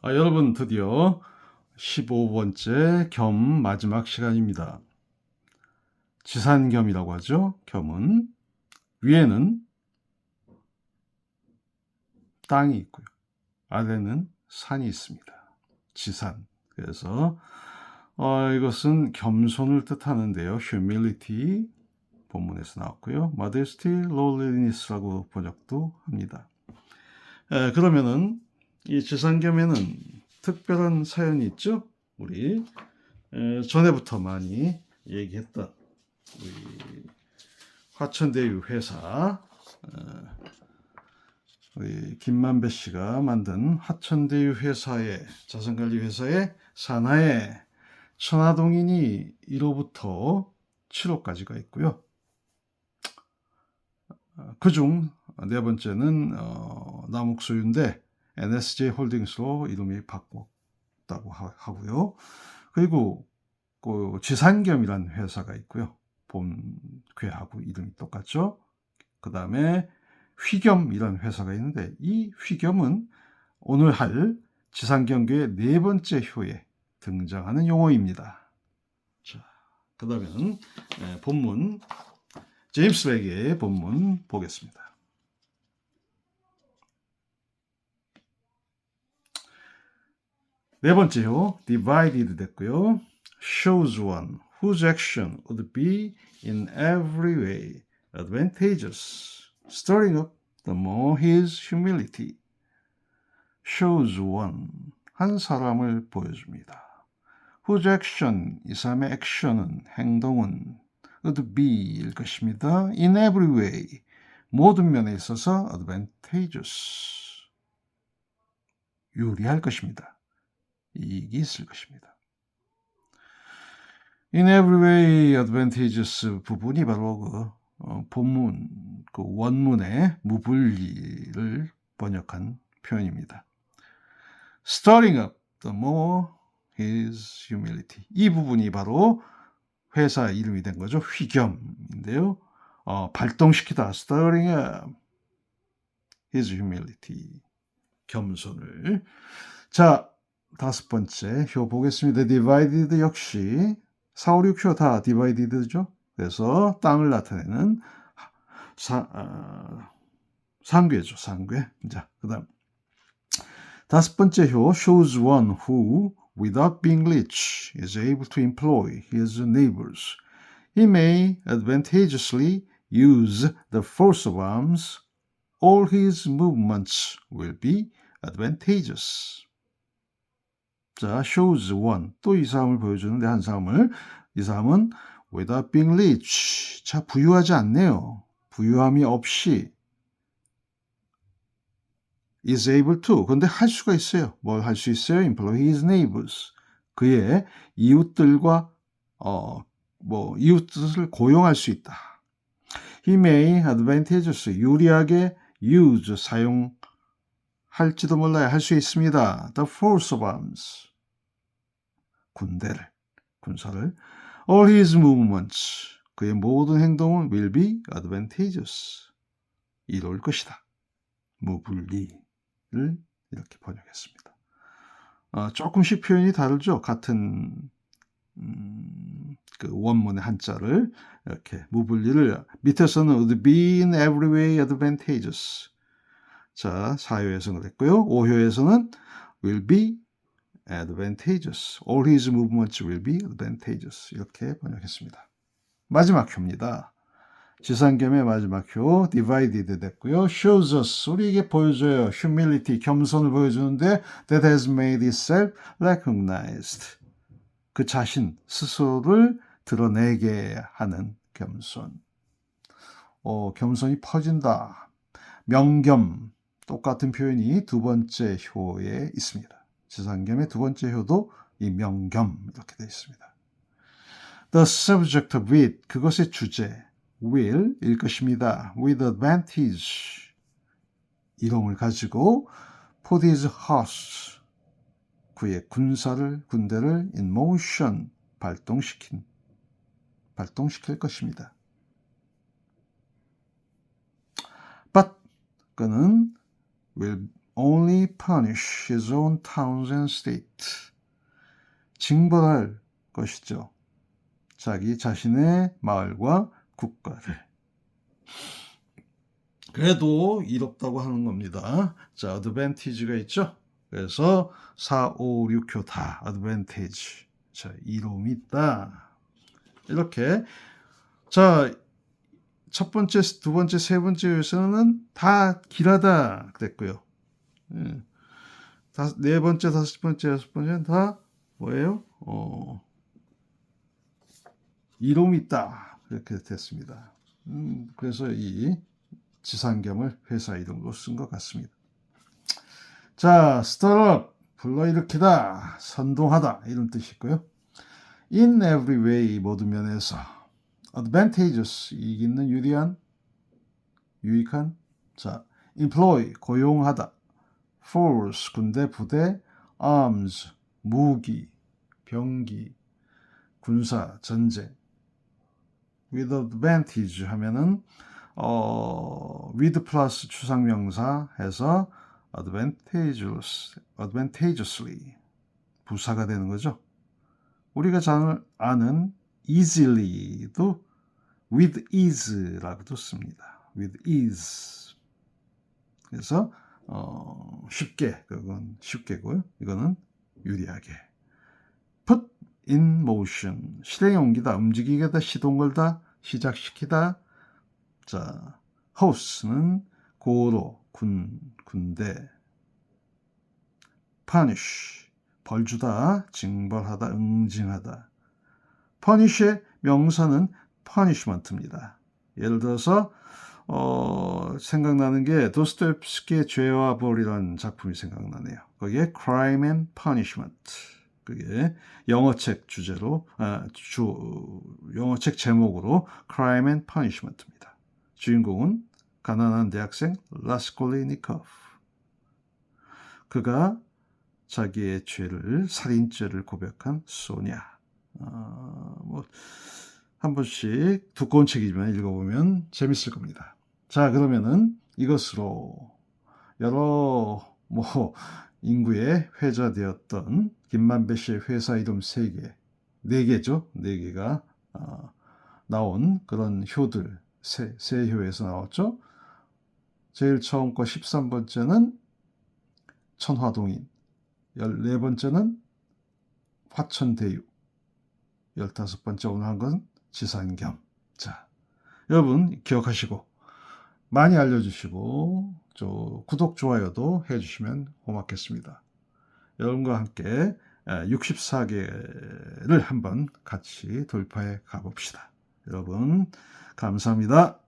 아, 여러분 드디어 15번째 겸 마지막 시간입니다. 지산겸이라고 하죠. 겸은 위에는 땅이 있고요. 아래는 산이 있습니다. 지산. 그래서 어, 이것은 겸손을 뜻하는데요. humility 본문에서 나왔고요. modesty, lowliness라고 번역도 합니다. 에, 그러면은 이 지상겸에는 특별한 사연이 있죠. 우리 에, 전에부터 많이 얘기했던 우리 화천대유 회사 어, 우리 김만배 씨가 만든 화천대유 회사의 자산관리 회사의 산하에 천화동인이 1호부터 7호까지가 있고요. 그중 네 번째는 어, 남욱소유인데 NSJ 홀딩스로 이름이 바꿨다고 하- 하고요. 그리고 그 지산겸이라는 회사가 있고요. 본괴하고 이름이 똑같죠. 그 다음에 휘겸이라는 회사가 있는데 이 휘겸은 오늘 할 지산경교의 네 번째 효에 등장하는 용어입니다. 자, 그 다음에는 예, 본문 제임스 렉의 본문 보겠습니다. 네 번째요. divided 됐고요. shows one whose action would be in every way advantageous, stirring up the more his humility. shows one 한 사람을 보여줍니다. whose action 이 사람의 액션은 행동은 would be일 것입니다. in every way 모든 면에 있어서 advantageous 유리할 것입니다. 이익이 있을 것입니다. In every way advantageous 부분이 바로 그 어, 본문 그 원문의 무불리를 번역한 표현입니다. Stirring up the more his humility. 이 부분이 바로 회사 이름이 된 거죠. 휘겸인데요. 어, 발동시키다. Stirring up his humility. 겸손을. 자, 다섯 번째 효 보겠습니다. divided 역시 4, 5, 6효 다 divided죠. 그래서 땅을 나타내는 사, 어, 상괴죠. 상괴. 자, 그 다음 다섯 번째 효 shows one who without being rich is able to employ his neighbors. He may advantageously use the force of arms. All his movements will be advantageous. 자, shows one. 또 이 사람을 보여주는데 한 사람을. 이 사람은 without being rich. 자, 부유하지 않네요. 부유함이 없이 is able to. 근데 할 수가 있어요. 뭘 할 수 있어요? employ his neighbors. 그의 이웃들과 어, 뭐 이웃을 고용할 수 있다. He may advantageous 유리하게 use 사용 할지도 몰라요. 할 수 있습니다. The force of arms 군대를 군사를 all his movements 그의 모든 행동은 will be advantageous 이로울 것이다. 무불리를 이렇게 번역했습니다. 어, 조금씩 표현이 다르죠. 같은 음, 그 원문의 한자를 이렇게 무불리를 밑에서는 would be in every way advantageous. 자, 4효에서는 그랬고요. 5효에서는 will be advantageous. All his movements will be advantageous. 이렇게 번역했습니다. 마지막 효입니다. 지상겸의 마지막 효 divided 됐고요. shows us 우리에게 보여줘요. humility 겸손을 보여주는데 that has made itself recognized. 그 자신 스스로를 드러내게 하는 겸손. 어, 겸손이 퍼진다. 명겸 똑같은 표현이 두 번째 효에 있습니다. 지상겸의 두 번째 효도 이 명겸 이렇게 되어 있습니다. The subject it 그것의 주제 will 일 것입니다. with advantage 이름을 가지고 put his horse 그의 군사를 군대를 in motion 발동시킨 발동시킬 것입니다. but 그는 will only punish his own towns and state. 징벌할 것이죠. 자기 자신의 마을과 국가를. 그래도 이롭다고 하는 겁니다. 자, advantage가 있죠? 그래서 4, 5, 6표 다 advantage. 자, 이로움이 있다. 이렇게. 자, 첫 번째, 두 번째, 세 번째 요소는 다 길하다 그랬고요. 예. 다, 네 번째, 다섯 번째, 여섯 번째는 다 뭐예요? 어, 이로움이 있다. 이렇게 됐습니다. 음, 그래서 이 지상경을 회사 이름으로 쓴 것 같습니다. 자, 스타트업, 불러일으키다, 선동하다 이런 뜻이 있고요. In every way 모든 면에서 advantageous 이익 있는 유리한 유익한 자 employ 고용하다 force 군대 부대 arms 무기 병기 군사 전쟁 with advantage 하면은 어 with 플러스 추상명사 해서 advantageous advantageously 부사가 되는 거죠. 우리가 잘 아는 easily도 with ease라고도 씁니다. with ease. 그래서 어, 쉽게 그건 쉽게고요. 이거는 유리하게. put in motion 실행에 옮기다, 움직이게 하다, 시동 걸다, 시작시키다. 자, house는 고로 군 군대. punish 벌주다, 징벌하다, 응징하다. punish의 명사는 punishment입니다. 예를 들어서 어, 생각나는 게 도스토옙스키의 죄와 벌이라는 작품이 생각나네요. 거기에 crime and punishment. 그게 영어책 주제로 아, 주 영어책 제목으로 crime and punishment입니다. 주인공은 가난한 대학생 라스콜리니코프. 그가 자기의 죄를 살인죄를 고백한 소냐. 어, 뭐 한 번씩 두꺼운 책이지만 읽어보면 재밌을 겁니다. 자 그러면은 이것으로 여러 뭐 인구의 회자되었던 김만배 씨의 회사 이름 세 개, 네 개죠, 네 개가 어, 나온 그런 효들 세, 세 효에서 나왔죠. 제일 처음 거 13번째는 천화동인, 14번째는 화천대유, 15번째 오늘 한 건 지산경. 자, 여러분 기억하시고 많이 알려주시고 저 구독, 좋아요도 해주시면 고맙겠습니다. 여러분과 함께 64개를 한번 같이 돌파해 가봅시다. 여러분 감사합니다.